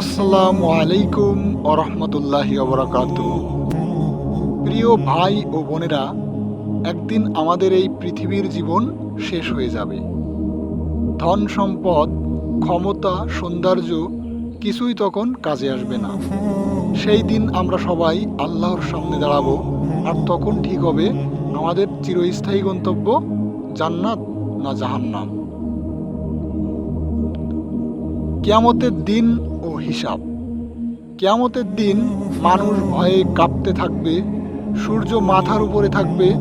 আসসালামু আলাইকুম ওরহমতুল্লাহি প্রিয় ভাই ও বোনেরা, একদিন আমাদের এই পৃথিবীর জীবন শেষ হয়ে যাবে। ধন সম্পদ, ক্ষমতা, সৌন্দর্য কিছুই তখন কাজে আসবে না। সেই দিন আমরা সবাই আল্লাহর সামনে দাঁড়াবো, আর তখন ঠিক হবে আমাদের চিরস্থায়ী গন্তব্য জান্নাত না জাহান্নাম। কেয়ামতের দিন হিসাব। কেয়ামতের দিন মানুষ ভয়ে কাঁপতে থাকবে, সূর্য মাথার উপরে থাকবে,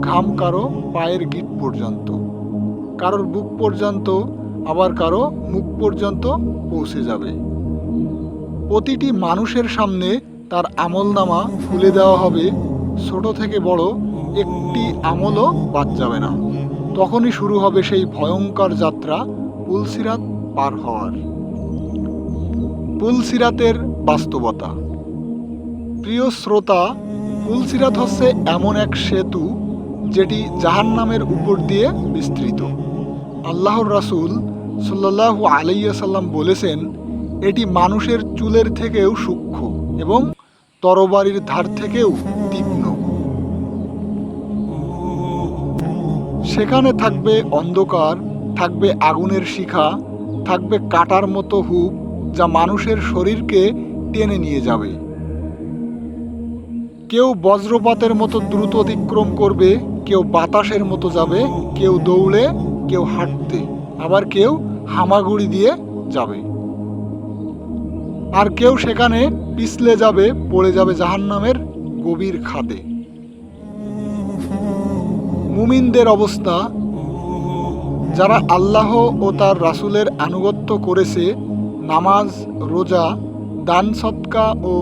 ঘাম কারও পায়ের গিট পর্যন্ত। কারোর বুক পর্যন্ত, আবার কারও মুখ পর্যন্ত পৌঁছে যাবে। প্রতিটি মানুষের সামনে তার আমলনামা খুলে দেওয়া হবে। ছোট থেকে বড় একটি আমলও বাদ যাবে না। তখনই শুরু হবে সেই ভয়ঙ্কর যাত্রা, পুলসিরাত পার হওয়ার। পুলসিরাতের বাস্তবতা। প্রিয় শ্রোতা, পুলসিরাত হচ্ছে এমন এক সেতু যেটি জাহান্নামের উপর দিয়ে বিস্তৃত। আল্লাহর রাসূল সাল্লাল্লাহু আলাইসাল্লাম বলেছেন, এটি মানুষের চুলের থেকেও সূক্ষ্ম এবং তরবারির ধার থেকেও তীক্ষ্ণ। সেখানে থাকবে অন্ধকার, থাকবে আগুনের শিখা, থাকবে কাটার মতো হুক যা মানুষের শরীরকে টেনে নিয়ে যাবে। কেউ বজ্রপাতের মতো দ্রুত অতিক্রম করবে, কেউ বাতাসের মতো যাবে, কেউ দৌড়ে, কেউ হাঁটতে, আবার কেউ হামাগুড়ি দিয়ে যাবে। আর কেউ সেখানে পিছলে যাবে, পড়ে যাবে জাহান্নামের গভীর খাদে। মুমিনদের অবস্থা, যারা আল্লাহ ও তার রাসূলের আনুগত্য করেছে নামাজ, রোজা, দান সৎকা ও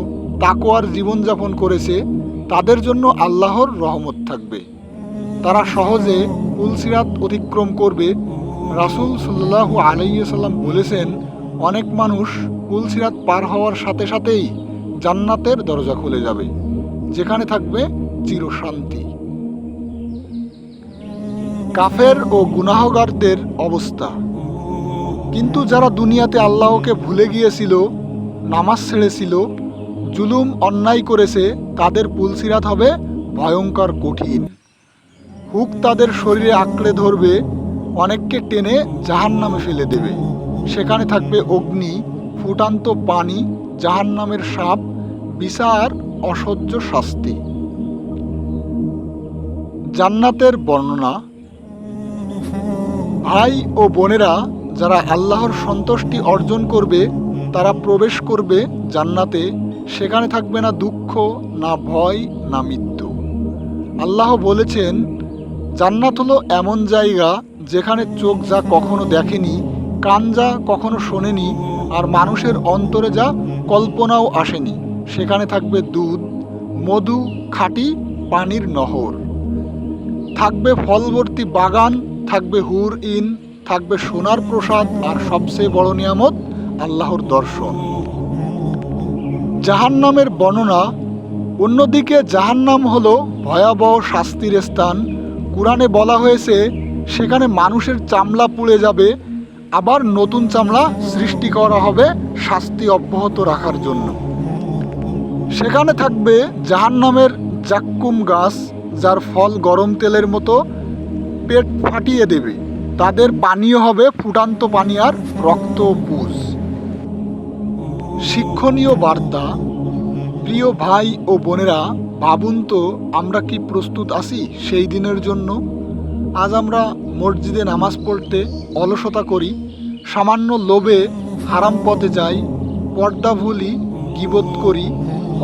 তাকোয়ার জীবনযাপন করেছে, তাদের জন্য আল্লাহর রহমত থাকবে। তারা সহজে পুলসিরাত অতিক্রম করবে। রাসূল সাল্লাল্লাহু আলাইহি সাল্লাম বলেছেন, অনেক মানুষ পুলসিরাত পার হওয়ার সাথে সাথেই জান্নাতের দরজা খুলে যাবে, যেখানে থাকবে চিরশান্তি। কাফের ও গুনাহগারদের অবস্থা। কিন্তু যারা দুনিয়াতে আল্লাহকে ভুলে গিয়েছিল, নামাজ ছেড়েছিল, জুলুম অন্যায় করেছে, তাদের পুলসিরাত হবে ভয়ঙ্কর কঠিন। হুক তাদের শরীরে আঁকড়ে ধরবে, অনেককে টেনে জাহান নামে ফেলে দেবে। সেখানে থাকবে অগ্নি, ফুটান্ত পানি জাহান নামের সাপ, বিচার, অসহ্য শাস্তি। জান্নাতের বর্ণনা, ভাই ও বোনেরা যারা আল্লাহর সন্তুষ্টি অর্জন করবে, তারা প্রবেশ করবে জান্নাতে, সেখানে থাকবে না দুঃখ, না ভয়, না মৃত্যু। আল্লাহ বলেছেন, জান্নাত হলো এমন জায়গা যেখানে চোখ যা কখনো দেখেনি, কান যা কখনো শোনেনি, আর মানুষের অন্তরে যা কল্পনাও আসেনি, সেখানে থাকবে দুধ, মধু, খাঁটি, পানির নহর। থাকবে ফলবর্তী বাগান, থাকবে হুর, ইন থাকবে সোনার প্রসাদ আর সবচেয়ে বড় নিয়ামত, আল্লাহর দর্শন। জাহান্নামের বর্ণনা, অন্যদিকে জাহান্নাম হল ভয়াবহ শাস্তির স্থান। কোরআনে বলা হয়েছে, সেখানে মানুষের চামড়া পুড়ে যাবে, আবার নতুন চামড়া সৃষ্টি করা হবে শাস্তি অব্যাহত রাখার জন্য। সেখানে থাকবে জাহান্নামের জাক্কুম গাছ, যার ফল গরম তেলের মতো পেট ফাটিয়ে দেবে। তাদের পানীয় হবে ফুটান্ত পানি আর রক্ত পুষ শিক্ষণীয় বার্তা, প্রিয় ভাই ও বোনেরা, ভাবুন তো আমরা কি প্রস্তুত আছি সেই দিনের জন্য? আজ আমরা মসজিদে নামাজ পড়তে অলসতা করি, সামান্য লোভে হারাম পথে যাই, পর্দা ভুলি গিবোধ করি,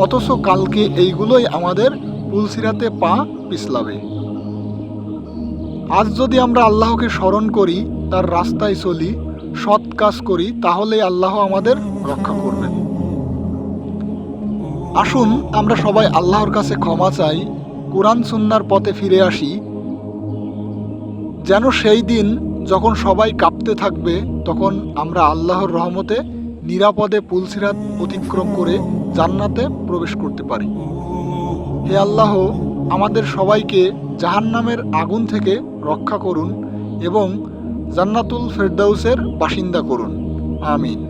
অথচ কালকে এইগুলোই আমাদের পুলসিরাতে পা পিছলাবে। আজ যদি আমরা আল্লাহকে স্মরণ করি, তার রাস্তায় চলি, সৎ কাজ করি তাহলে আল্লাহ আমাদের রক্ষা করবেন। আসুন, আমরা সবাই আল্লাহর কাছে ক্ষমা চাই, কোরআন সুন্নার পথে ফিরে আসি। যেন সেই দিন যখন সবাই কাঁপতে থাকবে, তখন আমরা আল্লাহর রহমতে নিরাপদে পুলসিরাত অতিক্রম করে জান্নাতে প্রবেশ করতে পারি। হে আল্লাহ আমাদের সবাইকে জাহান্নামের আগুন থেকে রক্ষা করুন এবং জান্নাতুল ফেরদাউসের বাসিন্দা করুন। আমিন।